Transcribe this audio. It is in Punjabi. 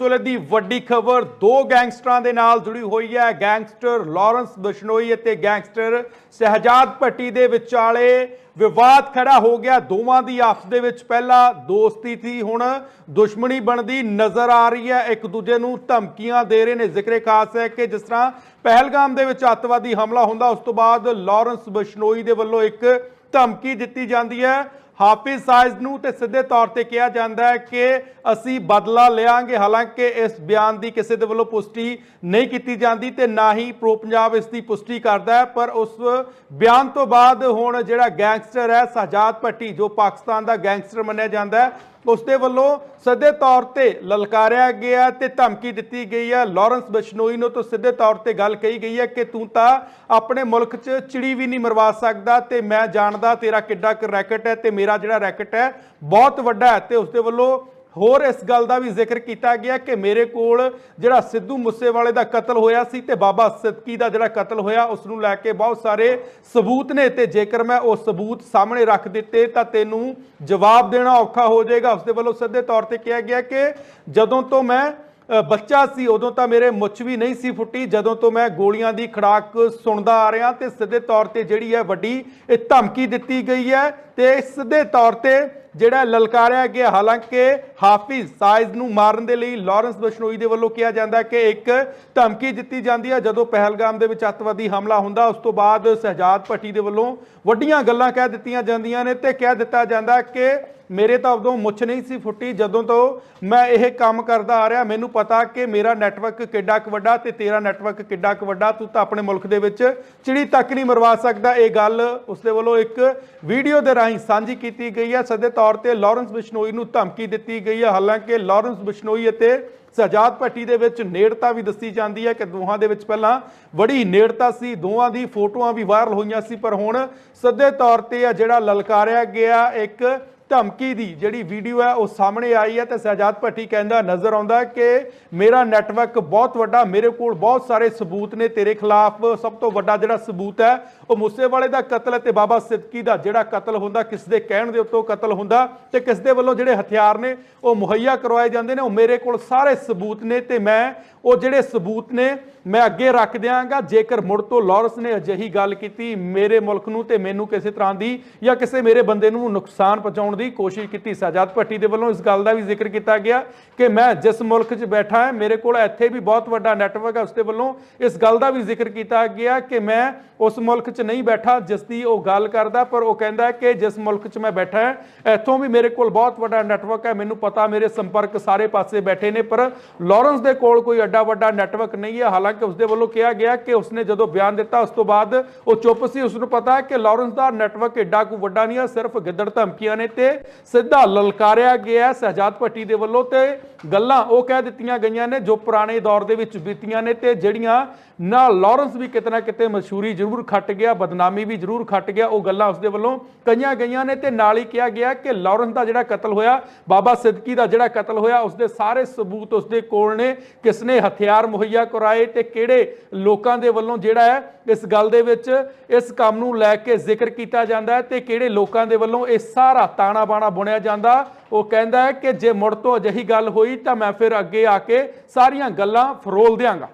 ਇਸ ਵੇਲੇ ਦੀ ਵੱਡੀ ਖਬਰ ਦੋ ਗੈਂਗਸਟਰਾਂ ਦੇ ਨਾਲ ਜੁੜੀ ਹੋਈ ਹੈ। ਗੈਂਗਸਟਰ ਲਾਰੈਂਸ ਬਿਸ਼ਨੋਈ ਅਤੇ ਗੈਂਗਸਟਰ ਸਹਿਜਾਦ ਭੱਟੀ ਦੇ ਵਿਚਾਲੇ ਵਿਵਾਦ ਖੜਾ ਹੋ ਗਿਆ। ਦੋਵਾਂ ਦੀ ਆਪਸ ਦੇ ਵਿੱਚ ਪਹਿਲਾਂ ਦੋਸਤੀ ਸੀ, ਹੁਣ ਦੁਸ਼ਮਣੀ ਬਣਦੀ ਨਜ਼ਰ ਆ ਰਹੀ ਹੈ। ਇੱਕ ਦੂਜੇ ਨੂੰ ਧਮਕੀਆਂ ਦੇ ਰਹੇ ਨੇ। ਜ਼ਿਕਰੇ ਖਾਸ ਹੈ ਕਿ ਜਿਸ ਤਰ੍ਹਾਂ ਪਹਿਲਗਾਮ ਦੇ ਵਿੱਚ ਅੱਤਵਾਦੀ ਹਮਲਾ ਹੁੰਦਾ, ਉਸ ਤੋਂ ਬਾਅਦ ਲਾਰੈਂਸ ਬਿਸ਼ਨੋਈ ਦੇ ਵੱਲੋਂ ਇੱਕ ਧਮਕੀ ਦਿੱਤੀ ਜਾਂਦੀ ਹੈ। ਹਾਫਿਜ਼ ਸਾਇਜ਼ ਨੂੰ ਤੇ ਸਿੱਧੇ ਤੌਰ ਤੇ ਕਿਹਾ ਜਾਂਦਾ ਹੈ ਕਿ ਅਸੀਂ ਬਦਲਾ ਲਿਆਂਗੇ। ਹਾਲਾਂਕਿ ਇਸ ਬਿਆਨ ਦੀ ਕਿਸੇ ਦੇ ਵੱਲੋਂ ਪੁਸ਼ਟੀ ਨਹੀਂ ਕੀਤੀ ਜਾਂਦੀ ਤੇ ਨਾ ਹੀ ਪ੍ਰੋ ਪੰਜਾਬ ਇਸ ਦੀ ਪੁਸ਼ਟੀ ਕਰਦਾ ਹੈ। ਪਰ ਉਸ ਬਿਆਨ ਤੋਂ ਬਾਅਦ ਹੁਣ ਜਿਹੜਾ ਗੈਂਗਸਟਰ ਹੈ ਸਜਾਦ ਭੱਟੀ, ਜੋ ਪਾਕਿਸਤਾਨ ਦਾ ਗੈਂਗਸਟਰ ਮੰਨਿਆ ਜਾਂਦਾ ਹੈ ਉਸ ਦੇ ਵੱਲੋਂ ਸਿੱਧੇ ਤੌਰ ਤੇ ਲਲਕਾਰਿਆ ਗਿਆ ਤੇ ਧਮਕੀ ਦਿੱਤੀ ਗਈ ਹੈ। ਲਾਰੈਂਸ ਬਿਸ਼ਨੋਈ ਨੂੰ ਤੋਂ ਸਿੱਧੇ ਤੌਰ ਤੇ ਗੱਲ ਕਹੀ ਗਈ ਹੈ ਕਿ ਤੂੰ ਤਾਂ ਆਪਣੇ ਮੁਲਕ 'ਚ ਚਿੜੀ ਵੀ ਨਹੀਂ ਮਰਵਾ ਸਕਦਾ ਤੇ ਮੈਂ ਜਾਣਦਾ ਤੇਰਾ ਕਿੱਡਾ ਕੁ ਰੈਕਟ ਹੈ ਤੇ ਮੇਰਾ ਜਿਹੜਾ ਰੈਕਟ ਹੈ ਬਹੁਤ ਵੱਡਾ ਹੈ ਤੇ ਉਸ ਦੇ ਵੱਲੋਂ ਹੋਰ ਇਸ ਗੱਲ ਦਾ ਵੀ ਜ਼ਿਕਰ ਕੀਤਾ ਗਿਆ ਕਿ ਮੇਰੇ ਕੋਲ ਜਿਹੜਾ ਸਿੱਧੂ ਮੂਸੇਵਾਲੇ ਦਾ ਕਤਲ ਹੋਇਆ ਸੀ ਤੇ ਬਾਬਾ ਸਿੱਦਕੀ ਦਾ ਜਿਹੜਾ ਕਤਲ ਹੋਇਆ, ਉਸ ਨੂੰ ਲੈ ਕੇ ਬਹੁਤ ਸਾਰੇ ਸਬੂਤ ਨੇ ਤੇ ਜੇਕਰ ਮੈਂ ਉਹ ਸਬੂਤ ਸਾਹਮਣੇ ਰੱਖ ਦਿੱਤੇ ਤਾਂ ਤੈਨੂੰ ਜਵਾਬ ਦੇਣਾ ਔਖਾ ਹੋ ਜਾਏਗਾ। ਉਸ ਦੇ ਵੱਲੋਂ ਸਿੱਧੇ ਤੌਰ ਤੇ ਕਿਹਾ ਗਿਆ ਕਿ ਜਦੋਂ ਤੋਂ ਮੈਂ ਬੱਚਾ ਸੀ, ਉਦੋਂ ਤਾਂ ਮੇਰੇ ਮੁੱਛ ਵੀ ਨਹੀਂ ਸੀ ਫੁੱਟੀ। ਜਦੋਂ ਤੋਂ ਮੈਂ ਗੋਲੀਆਂ ਦੀ ਖੜਾਕ ਸੁਣਦਾ ਆ ਰਿਹਾ ਤੇ ਸਿੱਧੇ ਤੌਰ ਤੇ ਜਿਹੜੀ ਹੈ ਵੱਡੀ ਇਹ ਧਮਕੀ ਦਿੱਤੀ ਗਈ ਹੈ ਤੇ ਸਿੱਧੇ ਤੌਰ ਤੇ ਜਿਹੜਾ ਲਲਕਾਰਿਆ ਗਿਆ। ਹਾਲਾਂਕਿ ਹਾਫਿਜ਼ ਸਾਇਜ਼ ਨੂੰ ਮਾਰਨ ਦੇ ਲਈ ਲਾਰੈਂਸ ਬਸ਼ਨੋਈ ਦੇ ਵੱਲੋਂ ਕਿਹਾ ਜਾਂਦਾ ਕਿ ਇੱਕ ਧਮਕੀ ਦਿੱਤੀ ਜਾਂਦੀ ਹੈ। ਜਦੋਂ ਪਹਿਲਗਾਮ ਦੇ ਵਿੱਚ ਅੱਤਵਾਦੀ ਹਮਲਾ ਹੁੰਦਾ, ਉਸ ਤੋਂ ਬਾਅਦ ਸਹਿਜਾਦ ਭੱਟੀ ਦੇ ਵੱਲੋਂ ਵੱਡੀਆਂ ਗੱਲਾਂ ਕਹਿ ਦਿੱਤੀਆਂ ਜਾਂਦੀਆਂ ਨੇ ਤੇ ਕਹਿ ਦਿੱਤਾ ਜਾਂਦਾ ਕਿ ਮੇਰੇ ਤਾਂ ਉਦੋਂ ਮੁੱਛ ਨਹੀਂ ਸੀ ਫੁੱਟੀ। ਜਦੋਂ ਤੋਂ ਮੈਂ ਇਹ ਕੰਮ ਕਰਦਾ ਆ ਰਿਹਾ, ਮੈਨੂੰ ਪਤਾ ਕਿ ਮੇਰਾ ਨੈਟਵਰਕ ਕਿੱਡਾ ਕੁ ਵੱਡਾ ਤੇ ਤੇਰਾ ਨੈਟਵਰਕ ਕਿੱਡਾ ਕੁ ਵੱਡਾ। ਤੂੰ ਤਾਂ ਆਪਣੇ ਮੁਲਕ ਦੇ ਵਿੱਚ ਚਿੜੀ ਤੱਕ ਨਹੀਂ ਮਰਵਾ ਸਕਦਾ। ਇਹ ਗੱਲ ਉਸਦੇ ਵੱਲੋਂ ਇੱਕ ਵੀਡੀਓ ਦੇ ਰਾਹੀਂ ਸਾਂਝੀ ਕੀਤੀ ਗਈ ਹੈ। ਸਦੇ ਤੌਰ ਤੇ ਲਾਰੈਂਸ ਬਿਸ਼ਨੋਈ ਨੂੰ ਧਮਕੀ ਦਿੱਤੀ ਗਈ ਹੈ। ਹਾਲਾਂਕਿ ਲਾਰੈਂਸ ਬਿਸ਼ਨੋਈ ਅਤੇ ਸਜਾਦ ਭੱਟੀ ਦੇ ਵਿੱਚ ਨੇੜਤਾ ਵੀ ਦੱਸੀ ਜਾਂਦੀ ਹੈ ਕਿ ਦੋਹਾਂ ਦੇ ਵਿੱਚ ਪਹਿਲਾਂ ਬੜੀ ਨੇੜਤਾ ਸੀ। ਦੋਹਾਂ ਦੀ ਫੋਟੋਆਂ ਵੀ ਵਾਇਰਲ ਹੋਈਆਂ ਸੀ, ਪਰ ਹੁਣ ਸਿੱਧੇ ਤੌਰ ਤੇ ਆ ਜਿਹੜਾ ਲਲਕਾਰਿਆ ਗਿਆ, ਇੱਕ ਧਮਕੀ ਦੀ ਜਿਹੜੀ ਵੀਡੀਓ ਹੈ ਉਹ ਸਾਹਮਣੇ ਆਈ ਹੈ ਤੇ ਸਹਿਜਾਦ ਭੱਟੀ ਕਹਿੰਦਾ ਨਜ਼ਰ ਆਉਂਦਾ ਕਿ ਮੇਰਾ ਨੈਟਵਰਕ ਬਹੁਤ ਵੱਡਾ, ਮੇਰੇ ਕੋਲ ਬਹੁਤ ਸਾਰੇ ਸਬੂਤ ਨੇ ਤੇਰੇ ਖਿਲਾਫ। ਸਭ ਤੋਂ ਵੱਡਾ ਜਿਹੜਾ ਸਬੂਤ ਹੈ, ਉਹ ਮੂਸੇਵਾਲੇ ਦਾ ਕਤਲ ਹੈ ਤੇ ਬਾਬਾ ਸਿੱਦਕੀ ਦਾ ਜਿਹੜਾ ਕਤਲ ਹੁੰਦਾ ਕਿਸ ਦੇ ਕਹਿਣ ਦੇ ਉੱਤੋਂ ਕਤਲ ਹੁੰਦਾ ਤੇ ਕਿਸ ਦੇ ਵੱਲੋਂ ਜਿਹੜੇ ਹਥਿਆਰ ਨੇ, ਉਹ ਮੁਹੱਈਆ ਕਰਵਾਏ ਜਾਂਦੇ ਨੇ, ਉਹ ਮੇਰੇ ਕੋਲ ਸਾਰੇ ਸਬੂਤ ਨੇ ਤੇ ਮੈਂ ਉਹ ਜਿਹੜੇ ਸਬੂਤ ਨੇ, ਮੈਂ ਅੱਗੇ ਰੱਖ ਦਿਆਂਗਾ। ਜੇਕਰ ਮੁੜ ਤੋਂ ਲਾਰੈਂਸ ਨੇ ਅਜਿਹੀ ਗੱਲ ਕੀਤੀ ਮੇਰੇ ਮੁਲਕ ਨੂੰ ਤੇ ਮੈਨੂੰ ਕਿਸੇ ਤਰ੍ਹਾਂ ਦੀ ਜਾਂ ਕਿਸੇ ਮੇਰੇ ਬੰਦੇ ਨੂੰ ਨੁਕਸਾਨ ਪਹੁੰਚਾਉਣ ਦੀ ਕੋਸ਼ਿਸ਼ ਕੀਤੀ। ਸਜਾਦ ਭੱਟੀ ਦੇ ਵੱਲੋਂ ਇਸ ਗੱਲ ਦਾ ਵੀ ਜ਼ਿਕਰ ਕੀਤਾ ਗਿਆ ਕਿ ਮੈਂ ਜਿਸ ਮੁਲਕ 'ਚ ਬੈਠਾ ਹਾਂ, ਮੇਰੇ ਕੋਲ ਇੱਥੇ ਵੀ ਬਹੁਤ ਵੱਡਾ ਨੈਟਵਰਕ ਹੈ ਉਸ ਦੇ ਵੱਲੋਂ ਇਸ ਗੱਲ ਦਾ ਵੀ ਜ਼ਿਕਰ ਕੀਤਾ ਗਿਆ ਕਿ ਮੈਂ ਉਸ ਮੁਲਕ 'ਚ ਨਹੀਂ ਬੈਠਾ ਜਿਸ ਦੀ ਉਹ ਗੱਲ ਕਰਦਾ, ਪਰ ਉਹ ਕਹਿੰਦਾ ਕਿ ਜਿਸ ਮੁਲਕ 'ਚ ਮੈਂ ਬੈਠਾ ਹਾਂ, ਇੱਥੋਂ ਵੀ ਮੇਰੇ ਕੋਲ ਬਹੁਤ ਵੱਡਾ ਨੈਟਵਰਕ ਹੈ, ਮੈਨੂੰ ਪਤਾ ਮੇਰੇ ਸੰਪਰਕ ਸਾਰੇ ਪਾਸੇ ਬੈਠੇ ਨੇ, ਪਰ ਲਾਰੈਂਸ ਦੇ ਕੋਲ ਕੋਈ ਐਡਾ ਵੱਡਾ ਨੈਟਵਰਕ ਨਹੀਂ ਹੈ। ਹਾਲਾਂਕਿ ਉਸ ਦੇ ਵੱਲੋਂ ਕਿਹਾ ਗਿਆ ਕਿ ਉਸਨੇ ਜਦੋਂ ਬਿਆਨ ਦਿੱਤਾ, ਉਸ ਤੋਂ ਬਾਅਦ ਉਹ ਚੁੱਪ ਸੀ। ਉਸ ਨੂੰ ਪਤਾ ਕਿ ਲਾਰੈਂਸ ਦਾ ਨੈਟਵਰਕ ਐਡਾ ਕੋ ਵੱਡਾ ਨਹੀਂ ਹੈ, ਸਿਰਫ ਗਿੱਦੜ ਧਮਕੀਆਂ ਨੇ ਤੇ ਸਿੱਧਾ ਲਲਕਾਰਿਆ ਗਿਆ ਹੈ ਸਹਿਜਾਦ ਭੱਟੀ ਦੇ ਵੱਲੋਂ ਤੇ ਗੱਲਾਂ ਉਹ ਕਹਿ ਦਿੱਤੀਆਂ ਗਈਆਂ ਨੇ ਜੋ ਪੁਰਾਣੇ ਦੌਰ ਦੇ ਵਿੱਚ ਬੀਤੀਆਂ ਨੇ ਤੇ ਜਿਹੜੀਆਂ ਨਾ ਲਾਰੈਂਸ ਵੀ ਕਿਤੇ ਕਿਤੇ ਮਸ਼ਹੂਰੀ ਜ਼ਰੂਰ ਖੱਟ ਗਿਆ, ਬਦਨਾਮੀ ਵੀ ਜ਼ਰੂਰ ਖੱਟ ਗਿਆ, ਉਹ ਗੱਲਾਂ ਉਸਦੇ ਵੱਲੋਂ ਕਈਆਂ ਗਈਆਂ ਨੇ ਤੇ ਨਾਲ ਹੀ ਕਿਹਾ ਗਿਆ ਕਿ ਲਾਰੈਂਸ ਦਾ ਜਿਹੜਾ ਕਤਲ ਹੋਇਆ, ਬਾਬਾ ਸਿੱਦਕੀ ਦਾ ਜਿਹੜਾ ਕਤਲ ਹੋਇਆ, ਉਸਦੇ ਸਾਰੇ ਸਬੂਤ ਉਸਦੇ ਕੋਲ ਨੇ, ਕਿਸਨੇ ਹਥਿਆਰ ਮੁਹੱਈਆ ਕਰਾਏ ਤੇ ਕਿਹੜੇ ਲੋਕਾਂ ਦੇ ਵੱਲੋਂ ਜਿਹੜਾ ਹੈ ਇਸ ਗੱਲ ਦੇ ਵਿੱਚ ਇਸ ਕੰਮ ਨੂੰ ਲੈ ਕੇ ਜ਼ਿਕਰ ਕੀਤਾ ਜਾਂਦਾ ਹੈ ਤੇ ਕਿਹੜੇ ਲੋਕਾਂ ਦੇ ਵੱਲੋਂ ਇਹ ਸਾਰਾ ਤਾਣਾ ਬਾਣਾ ਬੁਣਿਆ ਜਾਂਦਾ। ਉਹ ਕਹਿੰਦਾ ਹੈ ਕਿ ਜੇ ਮੁੜ ਤੋਂ ਅਜਿਹੀ ਗੱਲ ਹੋਈ ਤਾਂ ਮੈਂ ਫਿਰ ਅੱਗੇ ਆ ਕੇ ਸਾਰੀਆਂ ਗੱਲਾਂ ਫਰੋਲ ਦਿਆਂਗਾ।